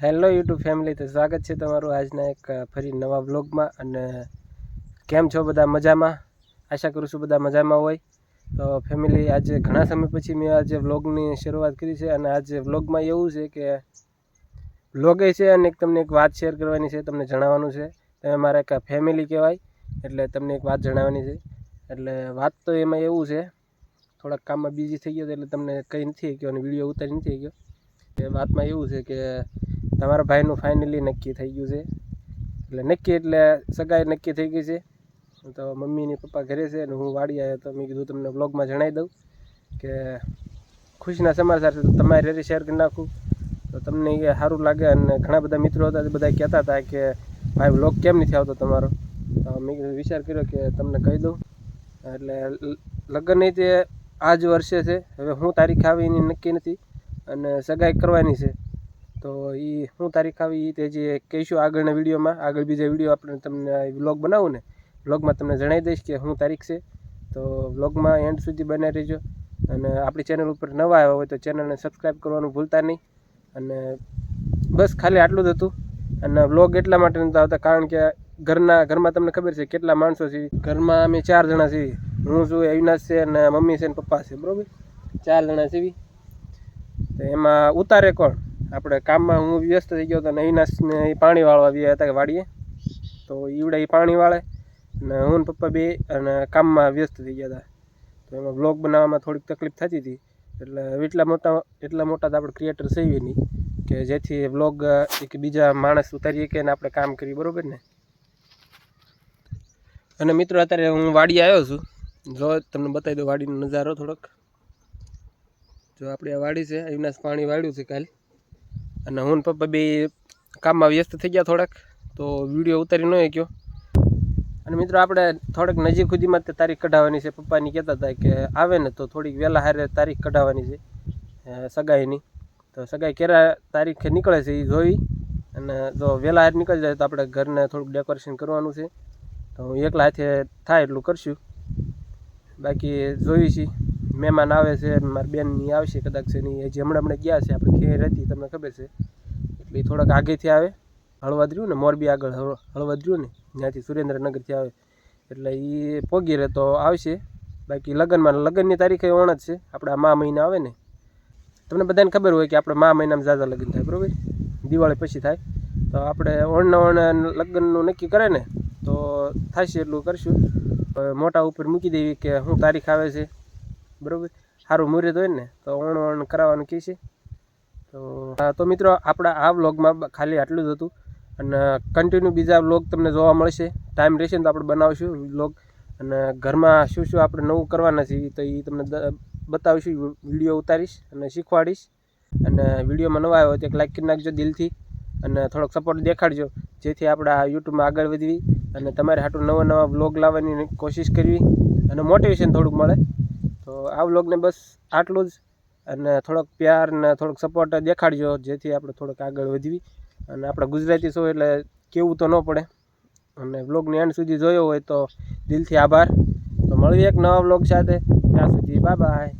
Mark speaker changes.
Speaker 1: Hello YouTube family તો સ્વાગત છે તમારું આજના એક ફરી નવા વ્લોગમાં અને કેમ છો બધા મજામાં? આશા કરું છું બધા મજામાં હોય. તો ફેમિલી આજે ઘણા સમય પછી મેં આજે વ્લોગની શરૂઆત કરી છે અને આજે વ્લોગમાં એવું છે કે વ્લોગે છે અને એક તમને એક વાત શેર કરવાની છે, તમને જણાવવાનું છે. તમે મારા એક ફેમિલી કહેવાય, એટલે તમને એક વાત જણાવવાની છે. એટલે વાત તો એમાં એવું છે, થોડાક કામમાં બિઝી થઈ ગયો એટલે તમને કંઈ નથી ગયો અને વીડિયો ઉતારી નથી ગયો એ વાતમાં એવું છે કે તમારા ભાઈનું ફાઇનલી નક્કી થઈ ગયું છે. એટલે નક્કી, એટલે સગાઈ નક્કી થઈ ગઈ છે. તો મમ્મીની પપ્પા ઘરે છે અને હું વાડી આવ્યો તો મેં કીધું તમને બ્લોગમાં જણાવી દઉં કે ખુશીના સમાચાર છે તો તમારી રેરી શેર કરી નાખું. તો તમને એ સારું લાગે અને ઘણા બધા મિત્રો હતા તે બધા કહેતા હતા કે ભાઈ બ્લોગ કેમ નથી આવતો તમારો? તો મેં વિચાર કર્યો કે તમને કહી દઉં. એટલે લગ્નની તે આ જ વર્ષે છે. હવે હું તારીખ આવી એની નક્કી નથી અને સગાઈ કરવાની છે. તો એ શું તારીખ આવી તે જે કહીશું આગળના વિડીયોમાં, આગળ બીજા વીડિયો આપણે તમને વ્લોગ બનાવું ને, વ્લોગમાં તમને જણાવી દઈશ કે શું તારીખ છે. તો વ્લોગમાં એન્ડ સુધી બનાવી રહેજો. અને આપણી ચેનલ ઉપર નવા આવ્યા હોય તો ચેનલને સબસ્ક્રાઈબ કરવાનું ભૂલતા નહીં. અને બસ ખાલી આટલું જ હતું. અને વ્લોગ એટલા માટે નહોતા આવતા કારણ કે ઘરના, ઘરમાં તમને ખબર છે કેટલા માણસો છે. ઘરમાં અમે ચાર જણા છીએ. હું છું, અવિનાશ છે અને મમ્મી છે અને પપ્પા છે. બરાબર? ચાર જણા છીએ. તો એમાં ઉતારે કોણ? આપણે કામમાં હું વ્યસ્ત થઈ ગયો હતો અને અવિનાશને એ પાણી વાળવા ગયા હતા વાડીએ. તો ઈવડે એ પાણી વાળે અને હું ને પપ્પા બે અને કામમાં વ્યસ્ત થઈ ગયા હતા. તો એમાં બ્લોગ બનાવવામાં થોડીક તકલીફ થતી હતી. એટલે એટલા મોટા એટલા મોટા તો આપણે ક્રિએટર છીએ નહીં. કે જેથી બ્લોગ એક બીજા માણસ ઉતારીએ કે ને આપણે કામ કરીએ, બરાબર ને? અને મિત્રો, અત્યારે હું વાડી આવ્યો છું. જો તમને બતાવી દઉં વાડીનો નજારો થોડોક. જો આપણી આ વાડી છે, અવિનાશ પાણી વાળ્યું છે કાલ. અને હું પપ્પા બે કામમાં વ્યસ્ત થઈ ગયા થોડાક, તો વીડિયો ઉતારી ન શક્યો. અને મિત્રો, આપણે થોડીક નજીક સુધીમાં તે તારીખ કઢાવવાની છે. પપ્પાની કહેતા હતા કે આવે ને તો થોડીક વહેલા હારે તારીખ કઢાવવાની છે સગાઈની. તો સગાઈ કેરા તારીખે નીકળે છે એ જોઈ. અને જો વહેલા હારે નીકળી જાય તો આપણે ઘરને થોડુંક ડેકોરેશન કરવાનું છે. તો હું એકલા હાથે થાય એટલું કરશું. બાકી જોઈ છીએ મહેમાન આવે છે મારી બેનની આવશે કદાચ એ હજી હમણાં હમણાં ગયા છે, આપણે ખેર હતી, તમને ખબર છે. એટલે એ થોડાક આગેથી આવે હળવદ રહ્યું ને મોરબી આગળ હળવદર્યું ને ત્યાંથી સુરેન્દ્રનગરથી આવે. એટલે એ પોગી રહે તો આવશે. બાકી લગ્નમાં, લગ્નની તારીખે ઓણ જ છે, આપણા મા મહિના આવે ને. તમને બધાને ખબર હોય કે આપણે મા મહિનામાં ઝાઝા લગ્ન થાય, બરાબર? દિવાળી પછી થાય. તો આપણે ઓણના ઓણ લગ્નનું નક્કી કરે ને, તો થશે એટલું કરશું. મોટા ઉપર મૂકી દેવી કે શું તારીખ આવે છે. બરાબર? સારું મુહૂર્ત હોય ને, તો ઓણ ઓણ કરાવવાનું કહે છે. તો તો મિત્રો, આપણા આ વ્લોગમાં ખાલી આટલું જ હતું. અને કન્ટિન્યુ બીજા વ્લોગ તમને જોવા મળશે. ટાઈમ રહેશે ને તો આપણે બનાવીશું વ્લોગ. અને ઘરમાં શું શું આપણે નવું કરવાના છીએ તો એ તમને બતાવીશું. વીડિયો ઉતારીશ અને શીખવાડીશ. અને વિડીયોમાં નવા આવ્યો તો એક લાઈક કરી નાખજો દિલથી. અને થોડોક સપોર્ટ દેખાડજો, જેથી આપણે યુટ્યુબમાં આગળ વધવી અને તમારે હાટું નવા નવા વ્લોગ લાવવાની કોશિશ કરવી. અને મોટિવેશન થોડુંક મળે. તો આ વ્લોગને બસ આટલું જ. અને થોડોક પ્યાર ને થોડોક સપોર્ટ દેખાડજો, જેથી આપણે થોડોક આગળ વધવી અને આપણે ગુજરાતી છો એટલે કેવું તો ન પડે. અને વ્લોગની એન્ડ સુધી જોયો હોય તો દિલથી આભાર. તો મળીએ એક નવા વ્લોગ સાથે. ત્યાં સુધી બાય બાય